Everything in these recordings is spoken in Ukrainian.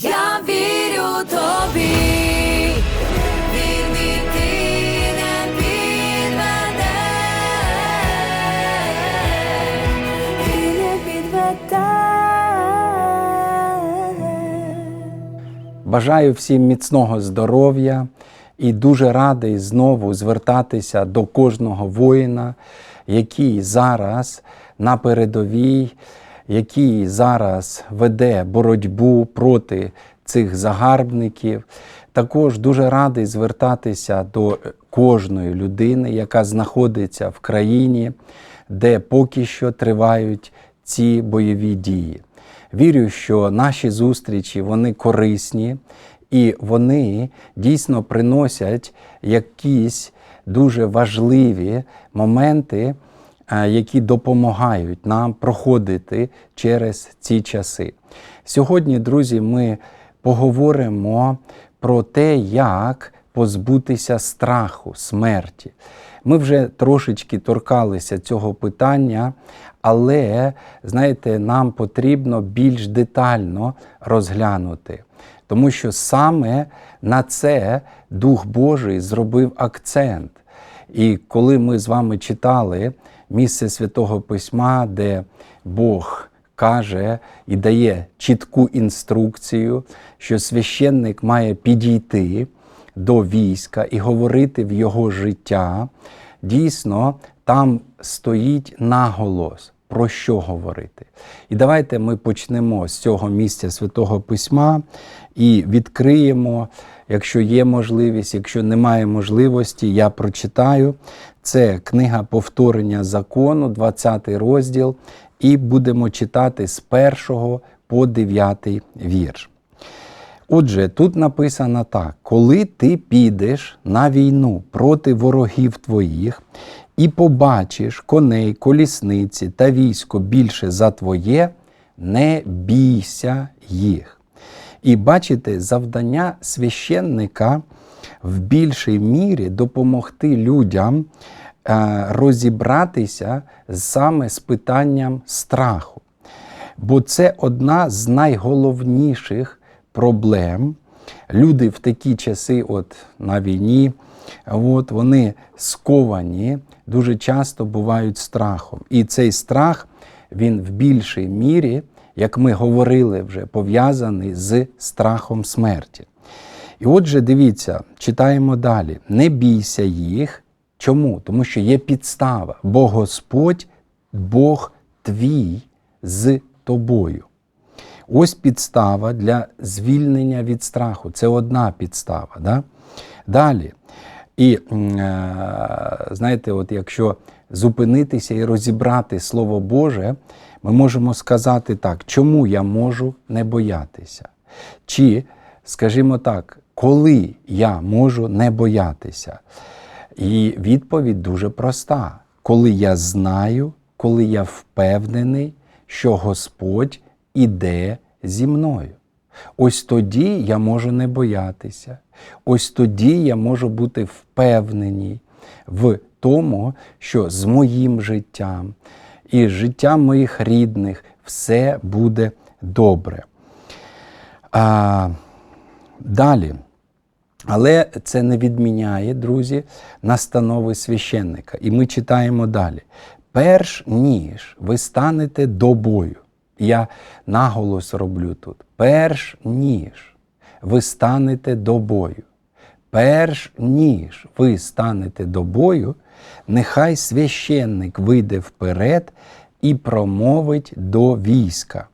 Я вірю тобі. Бажаю всім міцного здоров'я і дуже радий знову звертатися до кожного воїна, який зараз на передовій, який зараз веде боротьбу проти цих загарбників. Також дуже радий звертатися до кожної людини, яка знаходиться в країні, де поки що тривають ці бойові дії. Вірю, що наші зустрічі вони корисні і вони дійсно приносять якісь дуже важливі моменти, які допомагають нам проходити через ці часи. Сьогодні, друзі, ми поговоримо про те, як позбутися страху, смерті. Ми вже трошечки торкалися цього питання, але знаєте, нам потрібно більш детально розглянути, тому що саме на це Дух Божий зробив акцент. І коли ми з вами читали місце Святого Письма, де Бог каже і дає чітку інструкцію, що священник має підійти до війська і говорити в його життя, дійсно там стоїть наголос. Про що говорити? І давайте ми почнемо з цього місця Святого Письма і відкриємо, якщо є можливість, якщо немає можливості, я прочитаю. Це книга повторення закону, 20 розділ, і будемо читати з 1 по 9 вірш. Отже, тут написано так: коли ти підеш на війну проти ворогів твоїх і побачиш коней, колісниці та військо більше за твоє, не бійся їх. І бачите, завдання священника в більшій мірі допомогти людям е, розібратися саме з питанням страху. Бо це одна з найголовніших проблем. Люди в такі часи, от на війні, от, вони сковані, дуже часто бувають страхом. І цей страх, він в більшій мірі, як ми говорили вже, пов'язаний з страхом смерті. І отже, дивіться, читаємо далі: не бійся їх. Чому? Тому що є підстава, бо Господь, Бог твій з тобою. Ось підстава для звільнення від страху. Це одна підстава. Да? Далі. І е, знаєте, от якщо зупинитися і розібрати Слово Боже, ми можемо сказати так, чому я можу не боятися? Чи, скажімо так, коли я можу не боятися? І відповідь дуже проста: коли я знаю, коли я впевнений, що Господь іде зі мною. Ось тоді я можу не боятися. Ось тоді я можу бути впевнений в тому, що з моїм життям і з життям моїх рідних все буде добре. А, Далі. Але це не відміняє, друзі, настанови священника. І ми читаємо далі. Перш ніж ви станете до бою. Я наголос роблю тут. Перш ніж ви станете до бою. Перш ніж ви станете до бою, нехай священник вийде вперед і промовить до війська.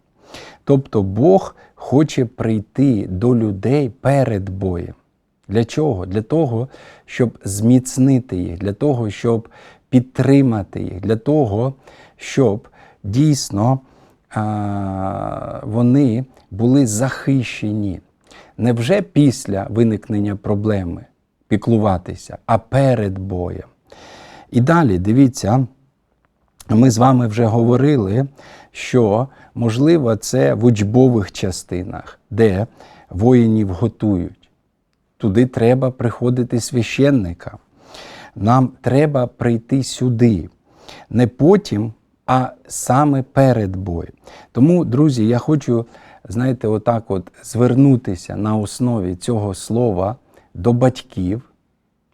Тобто Бог хоче прийти до людей перед боєм. Для чого? Для того, щоб зміцнити їх, для того, щоб підтримати їх, для того, щоб дійсно а, вони були захищені. Не вже після виникнення проблеми піклуватися, а перед боєм. І далі дивіться, ми з вами вже говорили, що можливо це в учбових частинах, де воїнів готують. Туди треба приходити священника. Нам треба прийти сюди. Не потім, а саме перед боєм. Тому, друзі, я хочу знаєте, отак от звернутися на основі цього слова до батьків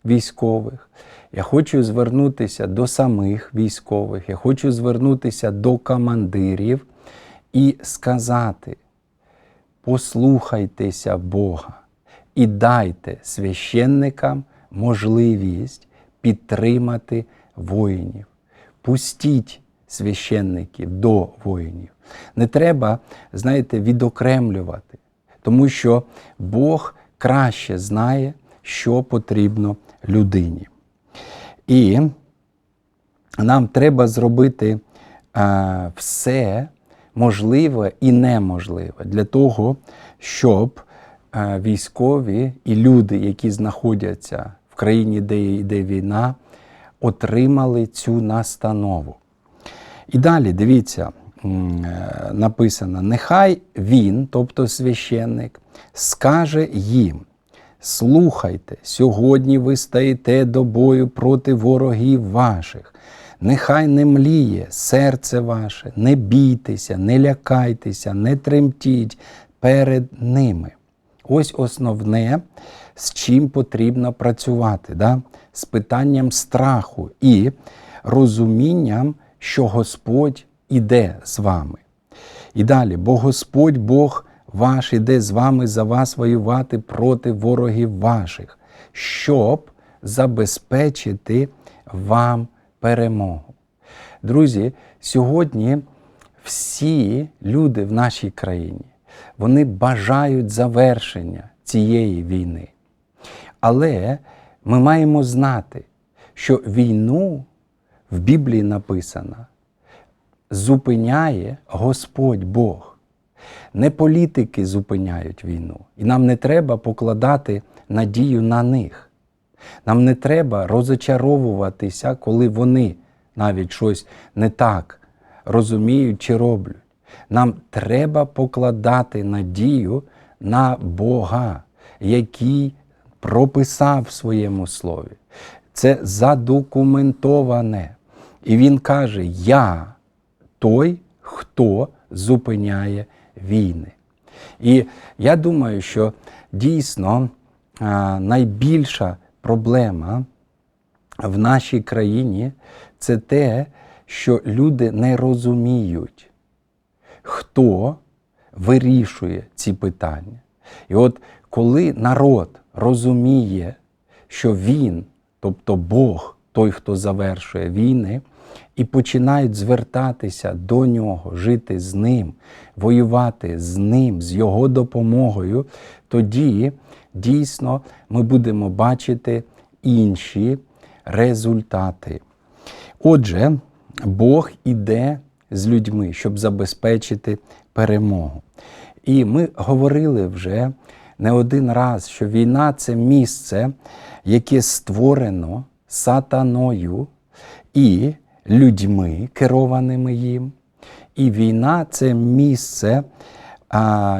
військових. Я хочу звернутися до самих військових, я хочу звернутися до командирів і сказати: послухайтеся Бога і дайте священникам можливість підтримати воїнів. Пустіть священників до воїнів. Не треба, знаєте, відокремлювати, тому що Бог краще знає, що потрібно людині. І нам треба зробити е, все можливе і неможливе для того, щоб е, військові і люди, які знаходяться в країні, де йде війна, отримали цю настанову. І далі дивіться, е, написано: нехай він, тобто священник, скаже їм. Слухайте, сьогодні ви стаєте до бою проти ворогів ваших. Нехай не мліє серце ваше, не бійтеся, не лякайтеся, не тремтіть перед ними. Ось основне, з чим потрібно працювати, да? з питанням страху і розумінням, що Господь іде з вами. І далі, бо Господь Бог ваш іде з вами за вас воювати проти ворогів ваших, щоб забезпечити вам перемогу. Друзі, сьогодні всі люди в нашій країні вони бажають завершення цієї війни. Але ми маємо знати, що війну в Біблії написано зупиняє Господь Бог. Не політики зупиняють війну. І нам не треба покладати надію на них. Нам не треба розочаровуватися, коли вони навіть щось не так розуміють чи роблять. Нам треба покладати надію на Бога, який прописав в своєму слові. Це задокументоване. І він каже: Я той, хто зупиняє війни. І я думаю, що дійсно найбільша проблема в нашій країні це те, що люди не розуміють, хто вирішує ці питання. І от коли народ розуміє, що він, тобто Бог, той, хто завершує війни, і починають звертатися до нього, жити з ним, воювати з ним, з його допомогою, тоді дійсно ми будемо бачити інші результати. Отже, Бог іде з людьми, щоб забезпечити перемогу. І ми говорили вже не один раз, що війна це місце, яке створено сатаною і людьми, керованими їм. І війна це місце,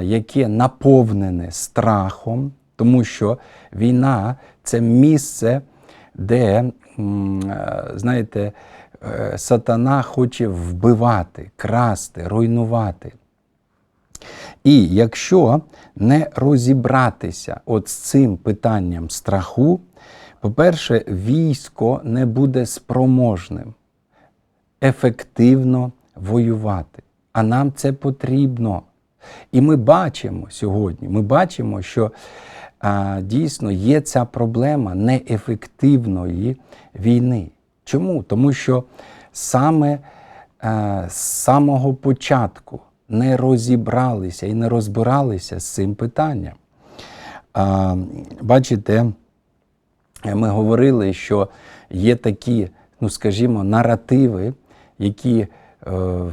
яке наповнене страхом, тому що війна це місце, де, е, знаєте, е, сатана хоче вбивати, красти, руйнувати. І якщо не розібратися от з цим питанням страху, по-перше, військо не буде спроможним ефективно воювати. А нам це потрібно. І ми бачимо сьогодні, ми бачимо, що а, дійсно є ця проблема неефективної війни. Чому? Тому що саме а, з самого початку не розібралися і не розбиралися з цим питанням. А, бачите, ми говорили, що є такі, ну скажімо, наративи, які е,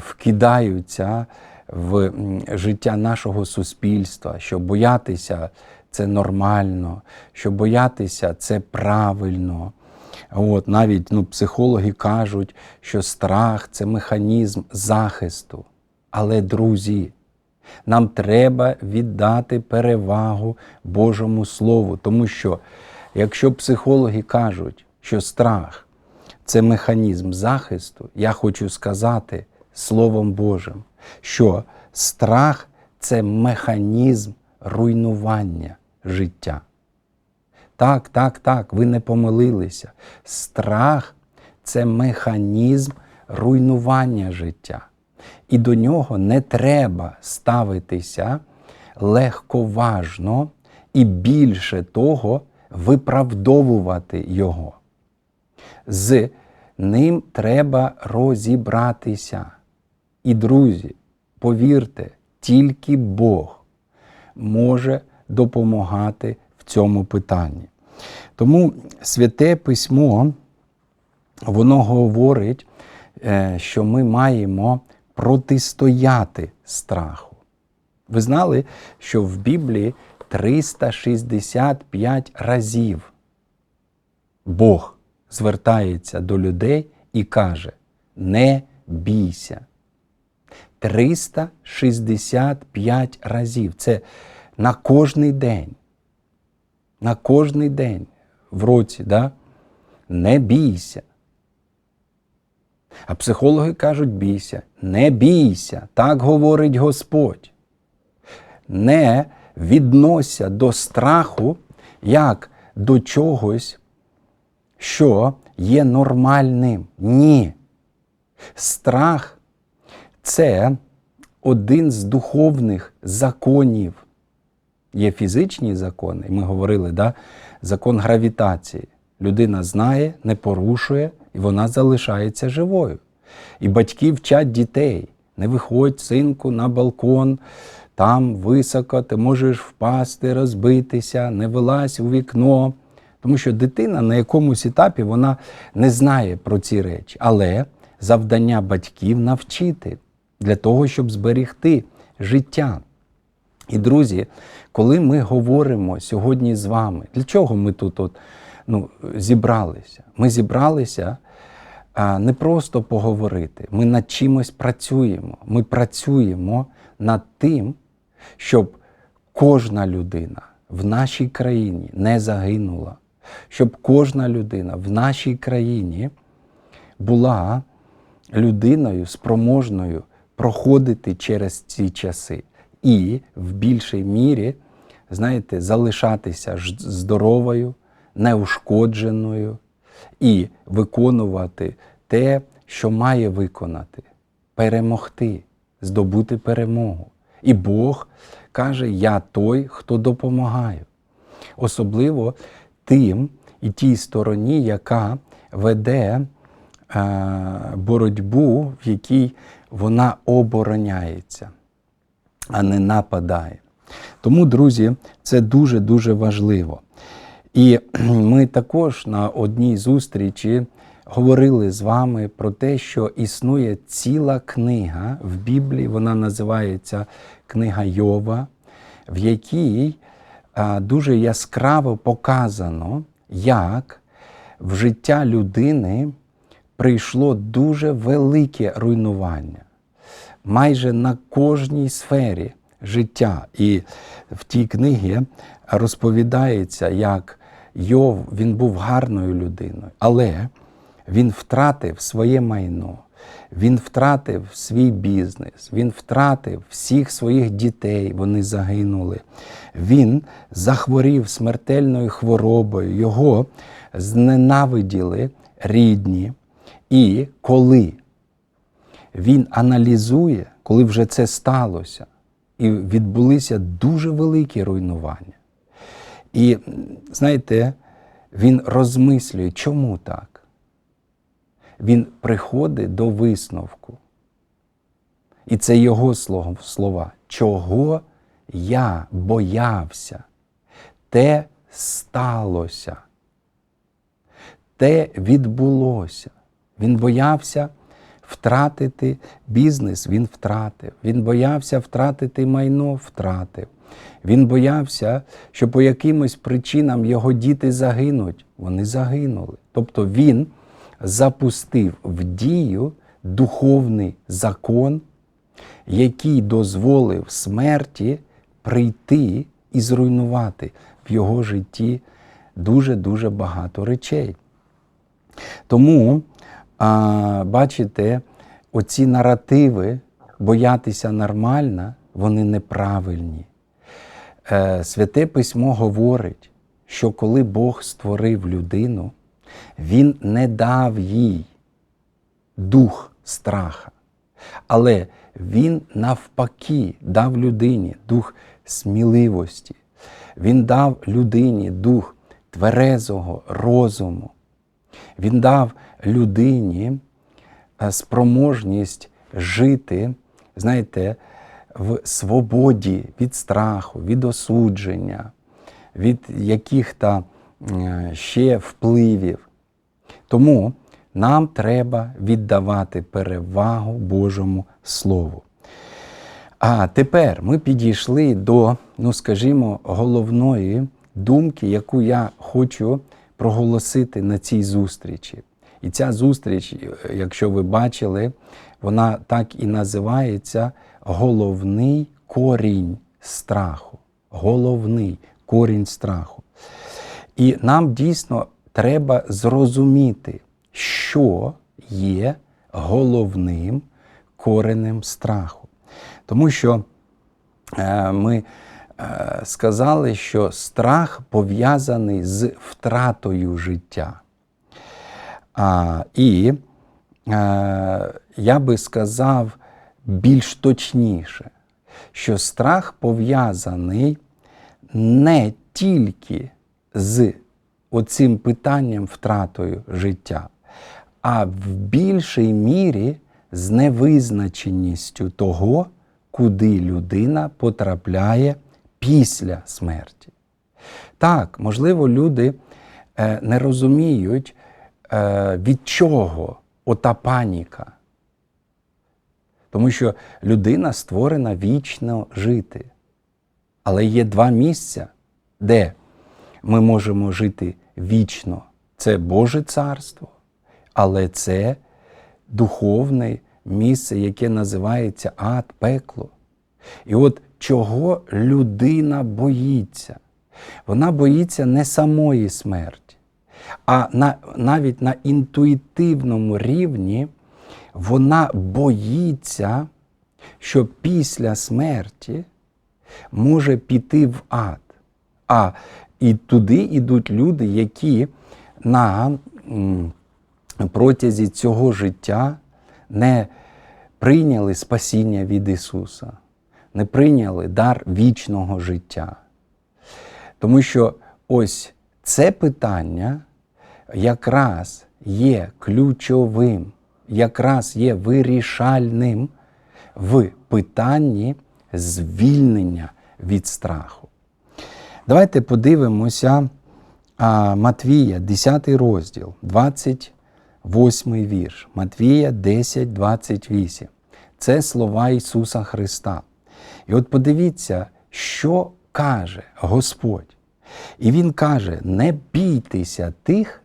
вкидаються в життя нашого суспільства, що боятися це нормально, що боятися це правильно. От, навіть ну, психологи кажуть, що страх це механізм захисту. Але, друзі, нам треба віддати перевагу Божому Слову, тому що якщо психологи кажуть, що страх це механізм захисту, я хочу сказати Словом Божим, що страх це механізм руйнування життя. Так, так, так, ви не помилилися. Страх це механізм руйнування життя. І до нього не треба ставитися легковажно і більше того, виправдовувати його. З ним треба розібратися. І, друзі, повірте, тільки Бог може допомагати в цьому питанні. Тому святе письмо, воно говорить, е, що ми маємо протистояти страху. Ви знали, що в Біблії 365 разів Бог звертається до людей і каже: не бійся. 365 разів. Це на кожний день. На кожний день в році, да? не бійся. А психологи кажуть, бійся. Не бійся, так говорить Господь. Не віднося до страху як до чогось, що є нормальним. Ні. Страх це один з духовних законів. Є фізичні закони, ми говорили, да? закон гравітації. Людина знає, не порушує, і вона залишається живою. І батьки вчать дітей: не виходь, синку, на балкон, там високо, ти можеш впасти, розбитися, не вилазь у вікно. Тому що дитина на якомусь етапі вона не знає про ці речі. Але завдання батьків навчити для того, щоб зберегти життя. І, друзі, коли ми говоримо сьогодні з вами, для чого ми тут от, ну, зібралися? Ми зібралися а, не просто поговорити, ми над чимось працюємо. Ми працюємо над тим, щоб кожна людина в нашій країні не загинула, щоб кожна людина в нашій країні була людиною спроможною проходити через ці часи і в більшій мірі, знаєте, залишатися здоровою, неушкодженою і виконувати те, що має виконати, перемогти, здобути перемогу. І Бог каже: Я той, хто допомагає. Особливо тим і тій стороні, яка веде е, боротьбу, в якій вона обороняється, а не нападає. Тому, друзі, це дуже-дуже важливо. І ми також на одній зустрічі говорили з вами про те, що існує ціла книга в Біблії, вона називається Книга Йова, в якій дуже яскраво показано, як в життя людини прийшло дуже велике руйнування майже на кожній сфері життя. І в тій книгі розповідається, як Йов він був гарною людиною, але він втратив своє майно, він втратив свій бізнес, він втратив всіх своїх дітей, вони загинули. Він захворів смертельною хворобою, його зненавиділи рідні. І коли він аналізує, коли вже це сталося, і відбулися дуже великі руйнування. І знаєте, він розмислює, чому так? Він приходить до висновку. І це його слова. Чого я боявся, те сталося, те відбулося. Він боявся втратити бізнес, він втратив. Він боявся втратити майно, втратив. Він боявся, що по якимось причинам його діти загинуть. Вони загинули. Тобто він запустив в дію духовний закон, який дозволив смерті прийти і зруйнувати в його житті дуже-дуже багато речей. Тому, а, бачите, оці наративи боятися нормально, вони неправильні. Е, Святе письмо говорить, що коли Бог створив людину, Він не дав їй дух страха, але Він навпаки дав людині дух сміливості, Він дав людині дух тверезого розуму, Він дав людині е, спроможність жити, знаєте, в свободі від страху, від осудження, від яких-то е, ще впливів. Тому нам треба віддавати перевагу Божому Слову. А тепер ми підійшли до, ну скажімо, головної думки, яку я хочу проголосити на цій зустрічі. І ця зустріч, якщо ви бачили, вона так і називається головний корінь страху. Головний корінь страху. І нам дійсно треба зрозуміти, що є головним коренем страху. Тому що е, ми е, сказали, що страх пов'язаний з втратою життя. А, і е, я би сказав більш точніше, що страх пов'язаний не тільки з оцим питанням втратою життя, а в більшій мірі з невизначеністю того, куди людина потрапляє після смерті. Так, можливо, люди е, не розуміють, е, від чого ота паніка. Тому що людина створена вічно жити. Але є два місця, де ми можемо жити вічно. Це Боже Царство, але це духовне місце, яке називається ад, пекло. І от чого людина боїться? Вона боїться не самої смерті, а на, навіть на інтуїтивному рівні вона боїться, що після смерті може піти в ад. А і туди йдуть люди, які на протязі цього життя не прийняли спасіння від Ісуса, не прийняли дар вічного життя. Тому що ось це питання якраз є ключовим, якраз є вирішальним в питанні звільнення від страху. Давайте подивимося Матвія, 10 розділ, 28 вірш. Матвія 10, 28. Це слова Ісуса Христа. І от подивіться, що каже Господь. І Він каже: не бійтеся тих,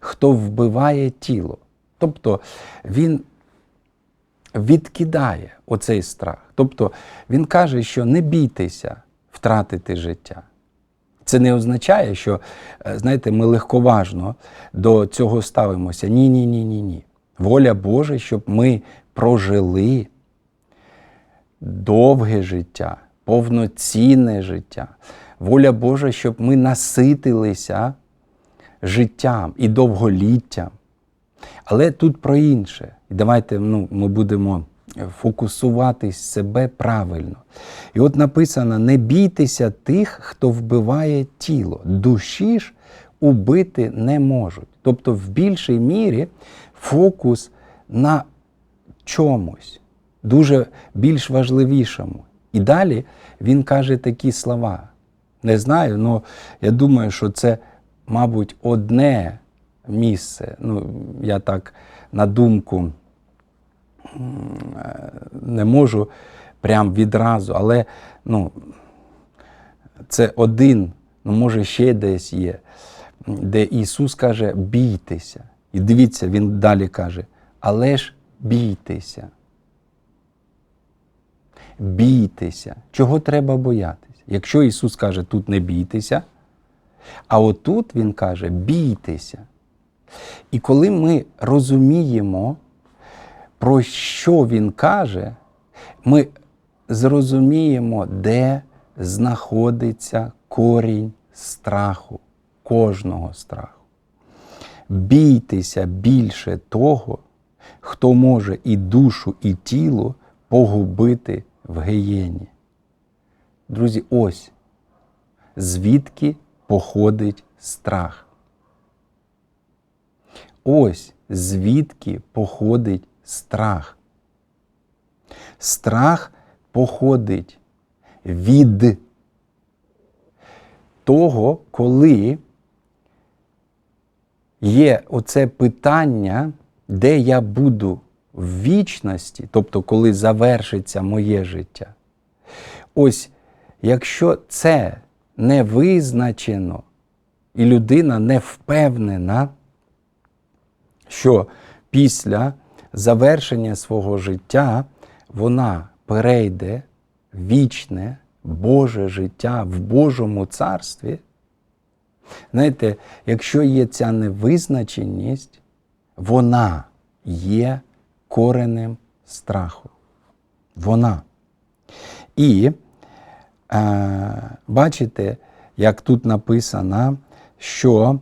хто вбиває тіло. Тобто Він відкидає оцей страх. Тобто Він каже, що не бійтеся втратити життя. Це не означає, що, е, знаєте, ми легковажно до цього ставимося. Ні, ні, ні, ні, ні. Воля Божа, щоб ми прожили довге життя, повноцінне життя. Воля Божа, щоб ми наситилися життям і довголіттям. Але тут про інше. І давайте ну, ми будемо фокусуватись себе правильно. І от написано: не бійтеся тих, хто вбиває тіло, душі ж убити не можуть. Тобто, в більшій мірі фокус на чомусь, дуже більш важливішому. І далі він каже такі слова. Не знаю, але я думаю, що це, мабуть, одне місце. Ну, я так на думку не можу прям відразу, але ну, це один, ну може ще десь є, де Ісус каже, бійтеся. І дивіться, Він далі каже, але ж бійтеся. Бійтеся. Чого треба боятися? Якщо Ісус каже, тут не бійтеся, а отут Він каже, бійтеся. І коли ми розуміємо, про що Він каже, ми зрозуміємо, де знаходиться корінь страху, кожного страху. Бійтеся більше того, хто може і душу, і тіло погубити в гієні. Друзі, ось звідки походить страх. Ось звідки походить страх. Страх походить від того, коли є оце питання, де я буду в вічності, тобто коли завершиться моє життя. Ось якщо це не визначено, і людина не впевнена, що після завершення свого життя вона перейде в вічне Боже життя в Божому царстві. Знаєте, якщо є ця невизначеність, вона є коренем страху. Вона. І е, бачите, як тут написано, що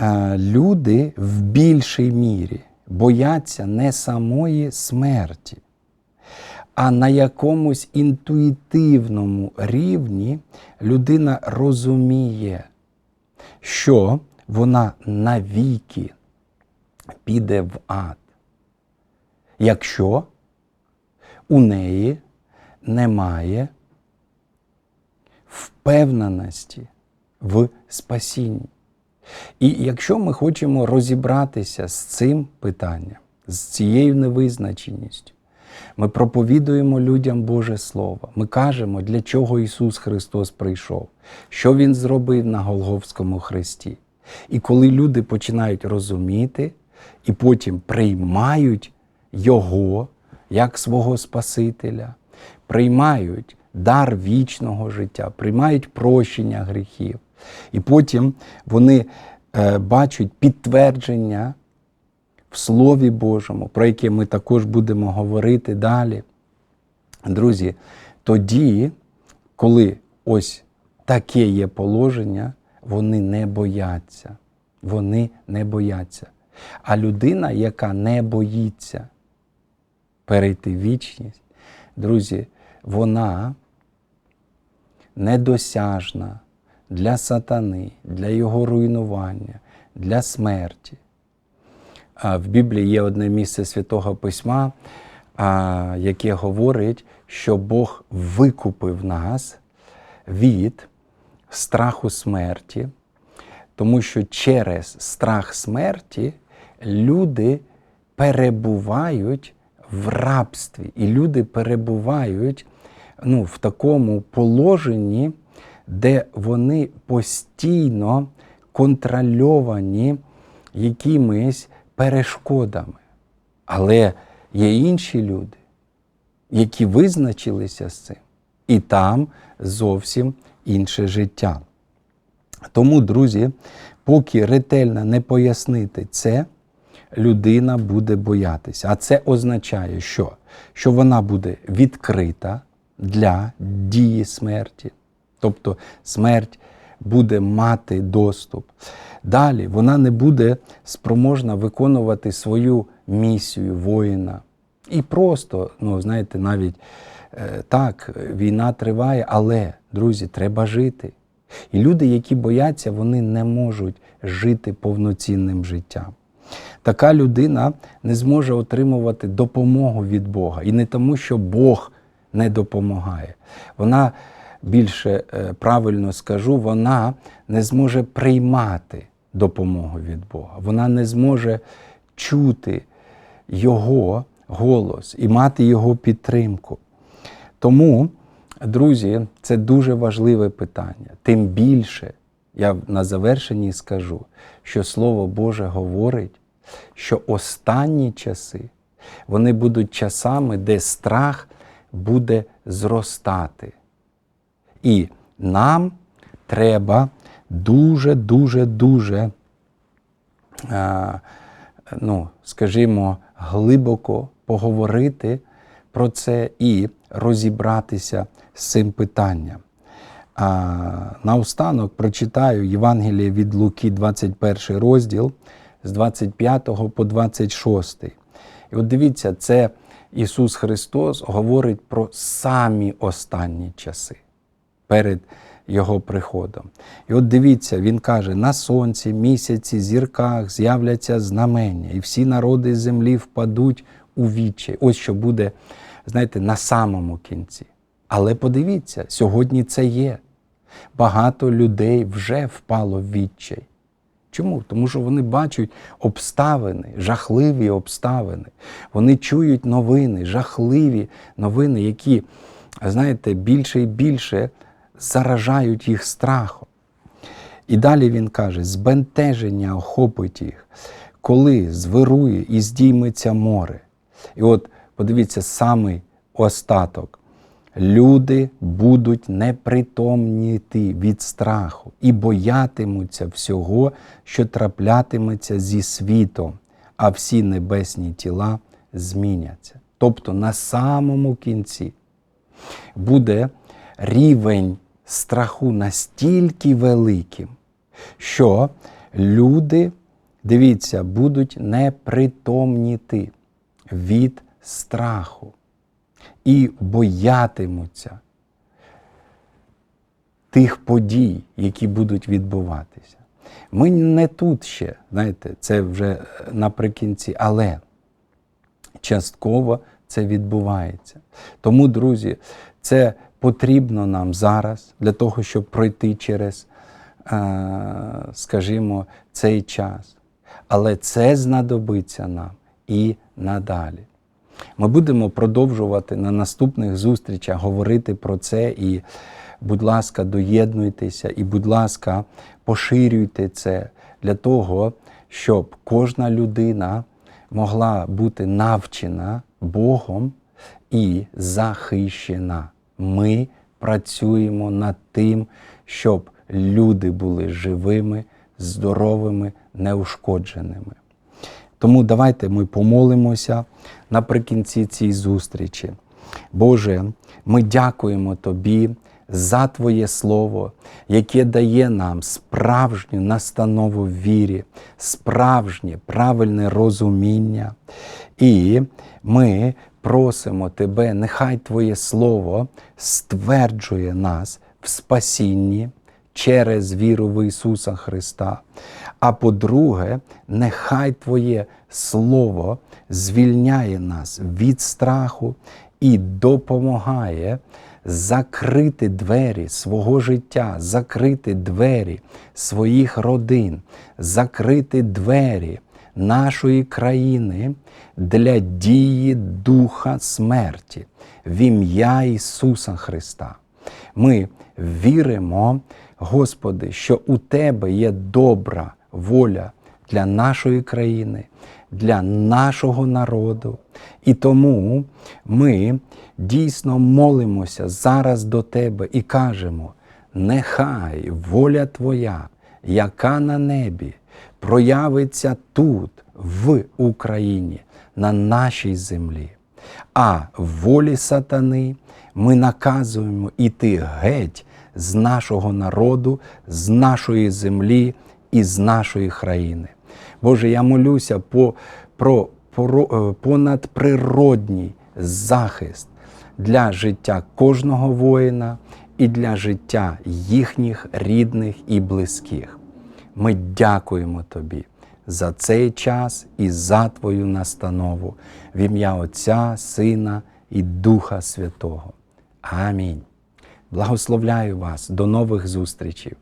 е, люди в більшій мірі бояться не самої смерті, а на якомусь інтуїтивному рівні людина розуміє, що вона навіки піде в ад, якщо у неї немає впевненості в спасінні. І якщо ми хочемо розібратися з цим питанням, з цією невизначеністю, ми проповідуємо людям Боже Слово. Ми кажемо, для чого Ісус Христос прийшов, що Він зробив на Голговському хресті. І коли люди починають розуміти і потім приймають Його як свого Спасителя, приймають дар вічного життя, приймають прощення гріхів, і потім вони е, бачать підтвердження в Слові Божому, про яке ми також будемо говорити далі. Друзі, тоді, коли ось таке є положення, вони не бояться. Вони не бояться. А людина, яка не боїться перейти в вічність, друзі, вона недосяжна для сатани, для його руйнування, для смерті. В Біблії є одне місце Святого Письма, яке говорить, що Бог викупив нас від страху смерті, тому що через страх смерті люди перебувають в рабстві, і люди перебувають ну, в такому положенні, де вони постійно контрольовані якимись перешкодами. Але є інші люди, які визначилися з цим, і там зовсім інше життя. Тому, друзі, поки ретельно не пояснити це, людина буде боятися. А це означає, що? Що вона буде відкрита для дії смерті. Тобто смерть буде мати доступ. Далі вона не буде спроможна виконувати свою місію воїна. І просто, ну, знаєте, навіть е, так, війна триває, але, друзі, треба жити. І люди, які бояться, вони не можуть жити повноцінним життям. Така людина не зможе отримувати допомогу від Бога. І не тому, що Бог не допомагає. Вона більше е, правильно скажу, вона не зможе приймати допомогу від Бога. Вона не зможе чути Його голос і мати Його підтримку. Тому, друзі, це дуже важливе питання. Тим більше, я на завершенні скажу, що Слово Боже говорить, що останні часи вони будуть часами, де страх буде зростати. І нам треба дуже, дуже, дуже, е, ну, скажімо, глибоко поговорити про це і розібратися з цим питанням. Наостанок прочитаю Євангеліє від Луки, 21 розділ з 25 по 26. І от дивіться, це Ісус Христос говорить про самі останні часи перед Його приходом. І от дивіться, Він каже: на сонці, місяці, зірках з'являться знамення, і всі народи землі впадуть у відчай. Ось що буде, знаєте, на самому кінці. Але подивіться, сьогодні це є. Багато людей вже впало в відчай. Чому? Тому що вони бачать обставини, жахливі обставини. Вони чують новини, жахливі новини, які, знаєте, більше і більше заражають їх страхом. І далі він каже: збентеження охопить їх, коли звирує і здійметься море. І от подивіться, самий остаток. Люди будуть непритомніти від страху і боятимуться всього, що траплятиметься зі світом, а всі небесні тіла зміняться. Тобто на самому кінці буде рівень страху настільки великим, що люди, дивіться, будуть непритомніти від страху і боятимуться тих подій, які будуть відбуватися. Ми не тут ще, знаєте, це вже наприкінці, але частково це відбувається. Тому, друзі, це потрібно нам зараз для того, щоб пройти через, е, скажімо, цей час. Але це знадобиться нам і надалі. Ми будемо продовжувати на наступних зустрічах говорити про це. І, будь ласка, доєднуйтеся і, будь ласка, поширюйте це для того, щоб кожна людина могла бути навчена Богом і захищена. Ми працюємо над тим, щоб люди були живими, здоровими, неушкодженими. Тому давайте ми помолимося наприкінці цієї зустрічі. Боже, ми дякуємо Тобі за Твоє Слово, яке дає нам справжню настанову в вірі, справжнє правильне розуміння. І ми просимо Тебе, нехай Твоє Слово стверджує нас в спасінні через віру в Ісуса Христа. А по-друге, нехай Твоє Слово звільняє нас від страху і допомагає закрити двері свого життя, закрити двері своїх родин, закрити двері нашої країни для дії Духа смерті в ім'я Ісуса Христа. Ми віримо, Господи, що у Тебе є добра воля для нашої країни, для нашого народу. І тому ми дійсно молимося зараз до Тебе і кажемо: нехай воля Твоя, яка на небі, проявиться тут, в Україні, на нашій землі. А волі сатани ми наказуємо іти геть з нашого народу, з нашої землі і з нашої країни. Боже, я молюся по, про, про понадприродній захист для життя кожного воїна і для життя їхніх рідних і близьких. Ми дякуємо Тобі за цей час і за Твою настанову в ім'я Отця, Сина і Духа Святого. Амінь. Благословляю вас до нових зустрічей.